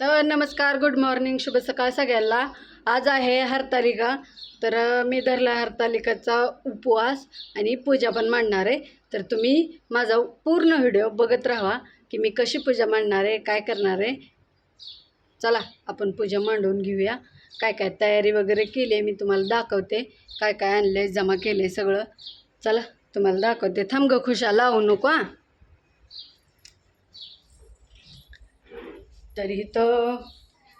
तर नमस्कार good morning शुभ सकाळ सगळ्यांना. आज आहे हरतालिका. तर मी धरला हरतालिकाचा उपवास आणि पूजा पण मांडणार आहे. तर तुम्ही माझा पूर्ण व्हिडिओ बघत राहा की मी कशी पूजा मांडणार आहे काय करणार आहे. चला आपण पूजा मांडून घेऊया. काय काय तयारी वगैरे केली आहे मी तुम्हाला दाखवते. काय काय आणलं आहे जमा केलं आहे सगळं. चला तुम्हाला दाखवते. थांब ग खुशा लावू नको हां. तर इथं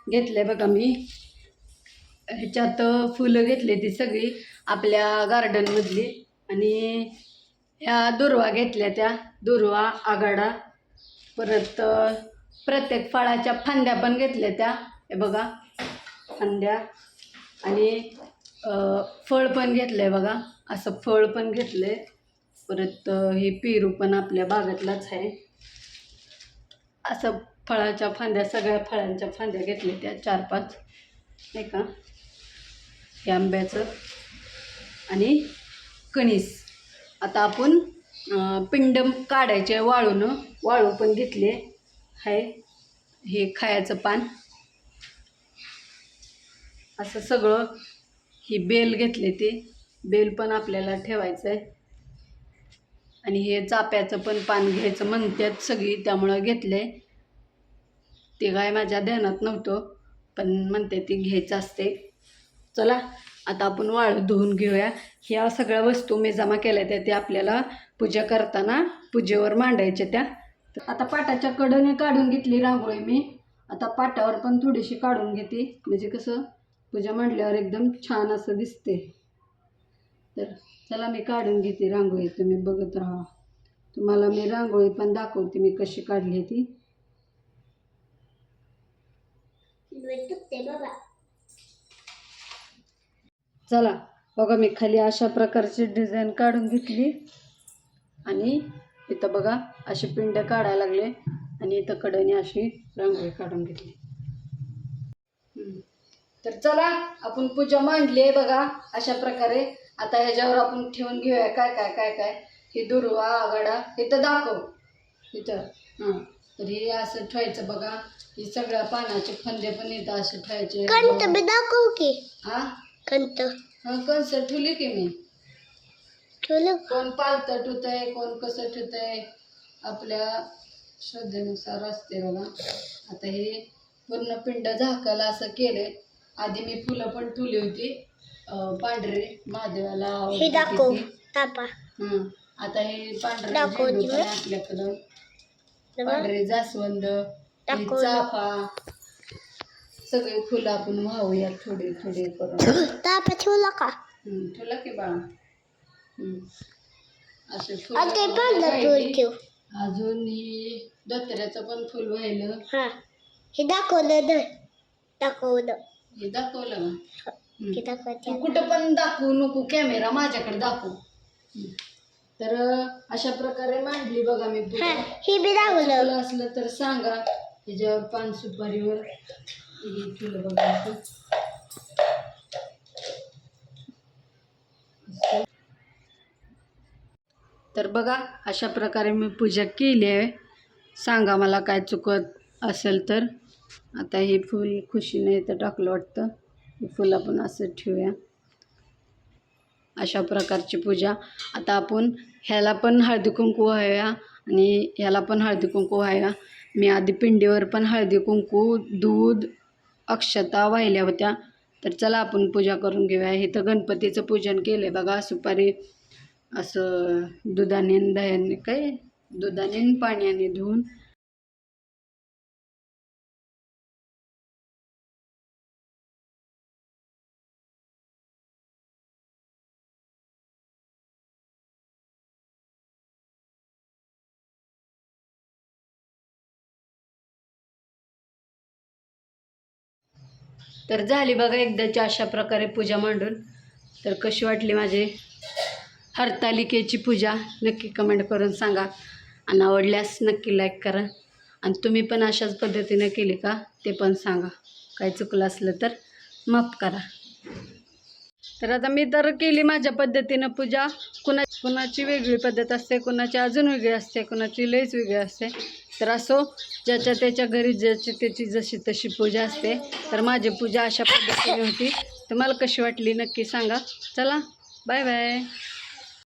घेतले बघा मी. ह्याच्यात फुलं घेतली ती सगळी आपल्या गार्डनमधली आणि ह्या दुर्वा घेतल्या त्या दुर्वा आगाडा. परत प्रत्येक फळाच्या फांद्या पण घेतल्या त्या. हे बघा फांद्या. आणि फळ पण घेतलं आहे बघा. असं फळ पण घेतलं आहे परत हे पेरू पण आपल्या बागातलाच आहे. असं फळाच्या फांद्या सगळ्या फळांच्या फांद्या घेतल्या त्या चार पाच. नाही का? हे आंब्याचं आणि कणीस. आता आपण पिंड काढायचे वाळून वाळू पण घेतले आहे हे खायचं पान. असं सगळं ही बेल घेतले ते. बेल पण आपल्याला ठेवायचं आहे आणि हे चाप्याचं पण पान घ्यायचं म्हणतात सगळी त्यामुळं घेतलं आहे ते काय माझ्या ध्यानात नव्हतं पण म्हणते ती घ्यायचं असते. चला आता आपण वाळू धुवून घेऊया. ह्या सगळ्या वस्तू मी जमा केल्या त्या त्या आपल्याला पूजा करताना पूजेवर मांडायच्या त्या. तर आता पाटाच्या कडने काढून घेतली रांगोळी मी. आता पाटावर पण थोडीशी काढून घेते. म्हणजे कसं पूजा मांडल्यावर एकदम छान असं दिसते. तर चला मी काढून घेते रांगोळी. तुम्ही बघत राहा. तुम्हाला मी रांगोळी पण दाखवते मी कशी काढली ती. चला बघा मी खाली अशा प्रकारची डिझाईन काढून घेतली. आणि इथं बघा असे पिंड काढायला लागले. आणि इथं कडेने अशी रांगोळी काढून घेतली. तर चला आपण पूजा मांडली आहे बघा अशा प्रकारे. आता ह्याच्यावर आपण ठेवून घेऊया काय काय काय काय. हे दुर्वा आघाडा इथं दाखव. इथं. हां. तर हे असं ठेवायचं बघा. हे सगळ्या पानाचे फंदे पण इथं असे ठेवायचे. कंट बी दाखव की. हा? कंट हा कणसं ठेवली की मी. ठेवलं? कोण पालतं ठेवतंय कोण कसं ठेवतंय आपल्या श्रद्धेनुसार असते बघा. आता हे पूर्ण पिंड झाकायला असं केलंय. आधी मी फुलं पण ठेवली होती. पांढरे महादेवाला हे दाखव हं. आता हे पांढरे आपल्याकडं. पांढरे जास्वंद हे. चाफा सगळे फुलं आपण वाहूया थोडे थोडे करून. तापा ठेवला का? हं, ठेवला की बाळा. असे आणि ते फुलं पांढरा वाहिली. ठेवून ठेव. अजून ही पण फुल वाहिलं हा. हे दाखवलं दाखवलं. हे दाखवलं का? दाखवते तू कुठं पण दाखवू नको कॅमेरा माझ्याकडे दाखव. तर अशा प्रकारे मांडली बघा मी हा पूजा. हे बी दाखवलं. असलं तर सांगा. त्याच्यावर पान सुपारीवर. ही फुलं बघा असं. असं. तर बघा अशा प्रकारे मी पूजा केली आहे. सांगा मला काय चुकत असेल तर. आता हे फूल खुशीने इथं टाकलं वाटतं. हे फुलं आपण असं ठेवूया. अशा प्रकारची पूजा. आता आपण ह्याला पण हळदी कुंकू व्हाव्या आणि ह्याला पण हळदी कुंकू व्हाव्या मी आधी पिंडीवर पण हळदी कुंकू दूध अक्षता वाहिल्या होत्या. तर चला आपण पूजा करून घेऊया. इथं गणपतीचं पूजन केलं आहे बघा. सुपारी असं दुधाने दह्याने काय? दुधाने पाण्याने धुवून तर झाली बघा एकदाची अशा प्रकारे पूजा मांडून. तर कशी वाटली माझी हरतालिकेची पूजा? नक्की कमेंट करून सांगा. आणि आवडल्यास नक्की लाईक करा. आणि तुम्ही पण अशाच पद्धतीनं केली का ते पण सांगा. काही चुकलं असलं तर माफ करा. तर आता मी तर केली माझ्या पद्धतीनं पूजा. कुणा कुणाची वेगळी पद्धत असते कुणाची अजून वेगळी असते कुणाची लईच वेगळी असते. तर असो ज्याच्या त्याच्या घरी ज्याची त्याची जशी तशी पूजा असते तर माझी पूजा अशा पद्धतीने होती. तर मला कशी वाटली नक्की सांगा. चला बाय बाय